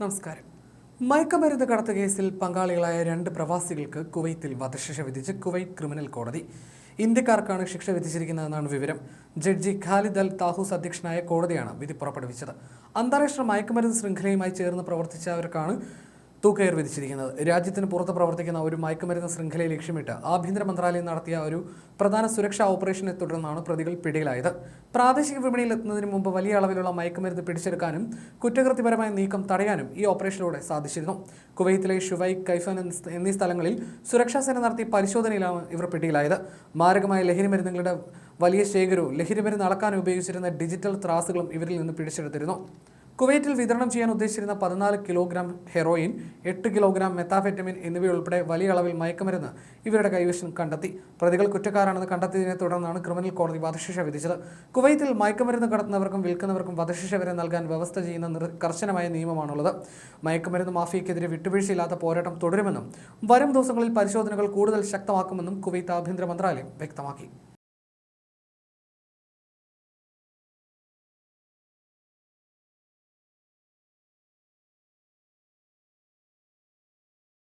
നമസ്കാരം. മയക്കമരുന്ന് കടത്ത് കേസിൽ പങ്കാളികളായ രണ്ട് പ്രവാസികൾക്ക് കുവൈത്തിൽ വധശിക്ഷ വിധിച്ച് കുവൈറ്റ് ക്രിമിനൽ കോടതി. ഇന്ത്യക്കാർക്കാണ് ശിക്ഷ വിധിച്ചിരിക്കുന്നതെന്നാണ് വിവരം. ജഡ്ജി ഖാലിദ് അൽ താഹൂസ് അധ്യക്ഷനായ കോടതിയാണ് വിധി പുറപ്പെടുവിച്ചത്. അന്താരാഷ്ട്ര മയക്കുമരുന്ന് ശൃംഖലയുമായി ചേർന്ന് പ്രവർത്തിച്ചവർക്കാണ് തൂക്കയർ വിധിച്ചിരിക്കുന്നത്. രാജ്യത്തിന് പുറത്ത് പ്രവർത്തിക്കുന്ന ഒരു മയക്കുമരുന്ന് ശൃംഖലയെ ലക്ഷ്യമിട്ട് ആഭ്യന്തര മന്ത്രാലയം നടത്തിയ ഒരു പ്രധാന സുരക്ഷാ ഓപ്പറേഷനെ തുടർന്നാണ് പ്രതികൾ പിടിയിലായത്. പ്രാദേശിക വിപണിയിൽ എത്തുന്നതിന് മുമ്പ് വലിയ അളവിലുള്ള മയക്കുമരുന്ന് പിടിച്ചെടുക്കാനും കുറ്റകൃത്യപരമായ നീക്കം തടയാനും ഈ ഓപ്പറേഷനിലൂടെ സാധിച്ചിരുന്നു. കുവൈത്തിലെ ഷുവൈ കൈഫൻ എന്നീ സ്ഥലങ്ങളിൽ സുരക്ഷാസേന നടത്തിയ പരിശോധനയിലാണ് ഇവർ പിടിയിലായത്. മാരകമായ ലഹരി മരുന്നുകളുടെ വലിയ ശേഖരവും ലഹരി മരുന്ന് അളക്കാൻ ഉപയോഗിച്ചിരുന്ന ഡിജിറ്റൽ ത്രാസുകളും ഇവരിൽ നിന്ന് പിടിച്ചെടുത്തിരുന്നു. കുവൈറ്റിൽ വിതരണം ചെയ്യാൻ ഉദ്ദേശിച്ചിരുന്ന പതിനാല് കിലോഗ്രാം ഹെറോയിൻ എട്ട് കിലോഗ്രാം മെത്താഫെറ്റമിൻ എന്നിവയുൾപ്പെടെ വലിയ അളവിൽ മയക്കുമരുന്ന് ഇവരുടെ കൈവശം കണ്ടെത്തി. പ്രതികൾ കുറ്റക്കാരാണെന്ന് കണ്ടെത്തിയതിനെ തുടർന്നാണ് ക്രിമിനൽ കോടതി വധശിക്ഷ വിധിച്ചത്. കുവൈത്തിൽ മയക്കുമരുന്ന് കടത്തുന്നവർക്കും വിൽക്കുന്നവർക്കും വധശിക്ഷ വരെ നൽകാൻ വ്യവസ്ഥ ചെയ്യുന്ന കർശനമായ നിയമമാണുള്ളത്. മയക്കുമരുന്ന് മാഫിയക്കെതിരെ വിട്ടുവീഴ്ചയില്ലാത്ത പോരാട്ടം തുടരുമെന്നും വരും ദിവസങ്ങളിൽ പരിശോധനകൾ കൂടുതൽ ശക്തമാക്കുമെന്നും കുവൈത്ത് ആഭ്യന്തര മന്ത്രാലയം വ്യക്തമാക്കി.